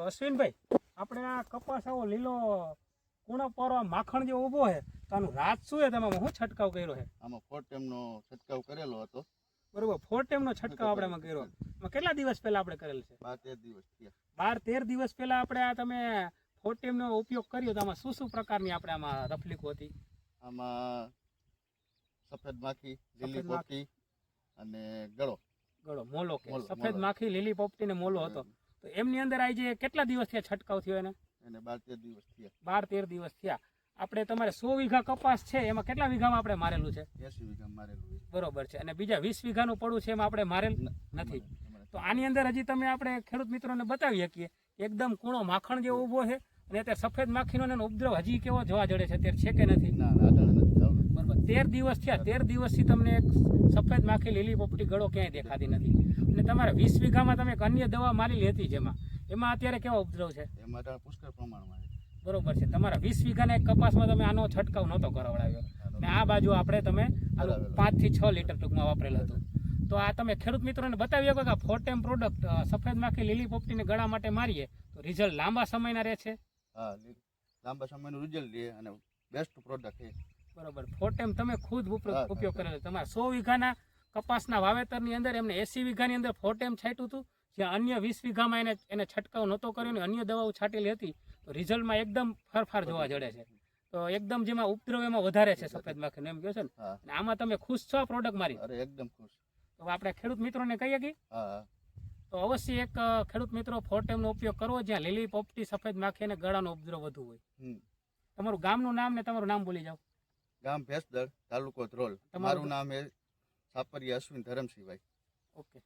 તો અશ્વિનભાઈ આપણે આ કપાસ આવો લીલો કુણો પર માખણ જે ઊભો છે તો આનું રાત શું છે તમે? આમાં શું છંટકાવ કર્યો છે. આમાં ફોર નો છંટકાવ કરેલો હતો. બરોબર ફોર નો છંટકાવ આપણે એમાં કર્યો. કેટલા દિવસ પહેલા આપણે કરેલ છે? બાર તેર દિવસ બાર તેર દિવસ પહેલા આપણે આ તમે ફોર નો ઉપયોગ કર્યો તો આમાં શું શું પ્રકારની આપણે આમાં તકલીફો હતી? આમાં સફેદ માખી લીલી. પોપટી અને ગળો. ગળો મોલો કે સફેદ માખી લીલી પોપટી ને મોલો હતો. તો એમની અંદર આ જે કેટલા દિવસ થયા છંટકાવ થયો એને? એને બાર તેર દિવસ થયા. બાર તેર દિવસ થયા. આપણે તમારે સો વીઘા કપાસ છે એમાં કેટલા વીઘામાં આપણે મારેલું છે? એસી વીઘા મારેલું બરોબર છે. અને બીજા વીસ વીઘાનું પડું છે એમાં આપણે મારેલ નથી. તો આની અંદર હજી તમે આપણે ખેડૂત મિત્રોને બતાવી શકીએ. એકદમ કૂણો માખણ જેવો ઊભો છે અને અત્યારે સફેદ માખીનો એનો ઉપદ્રવ હજી કેવો જોવા જડે છે અત્યારે છે કે નથી? ના ના તેર દિવસ થયા. તેર દિવસથી તમને એક સફેદ માખી લીલી પોપટી ગળો ક્યાંય દેખાતી નથી. અને તમારે વીસ વીઘામાં તમે અન્ય દવા મારી હતી જેમાં. એમાં અત્યારે કેવો ઉપદ્રવ છે? એમાં પુષ્કળ પ્રમાણમાં બરોબર છે. તમારા વીસ વીઘાના એક કપાસમાં તમે આનો છંટકાવ નહોતો કરાવડાવ્યો. અને આ બાજુ આપણે તમે પાંચથી પાંચથી છ લીટર ટૂંકમાં વાપરેલ હતું. તો આ તમે ખેડૂત મિત્રોને બતાવી શકો કે ફોર્ટેમ પ્રોડક્ટ સફેદ માખી લીલી પોપટીને ગળા માટે મારીએ તો રિઝલ્ટ લાંબા સમયના રહે છે હા લાંબા સમયનું રિઝલ્ટ લે અને બેસ્ટ પ્રોડક્ટ છે. બરોબર. ફોર્ટેમ તમે ખુદ. ઉપયોગ કરેલો. તમારા સો વીઘાના કપાસના વાવેતરની અંદર એમને એસી વીઘાની અંદર ફોર્ટેમ છાંટ્યું હતું. જ્યાં અન્ય વીસ વીઘામાં એને એને છંટકાવ નહોતો કર્યો ને અન્ય દવાઓ છાંટેલી હતી. તો રિઝલ્ટમાં એકદમ ફરફાર જોવા જડે છે. તો એકદમ જેમાં ઉપદ્રવ એમાં વધારે છે સફેદ માખીનો. એમ કહો છો ને? આમાં તમે ખુશ છો પ્રોડક્ટ મારી? અરે એકદમ ખુશ. તો આપણે ખેડૂત મિત્રોને કહીએ કે તો અવશ્ય એક ખેડૂત મિત્રો ફોર્ટેમનો ઉપયોગ કરવો જ્યાં લીલી પોપટી સફેદ માખી અને ગળાનો ઉપદ્રવ વધુ હોય. તમારું ગામનું નામ ને તમારું નામ બોલી જાઓ. ગામ ભેસદળ તાલુકો ધ્રોલ. તમારું મારું નામ એ સાપરિયા અશ્વિન ધરમસિંહભાઈ. ઓકે.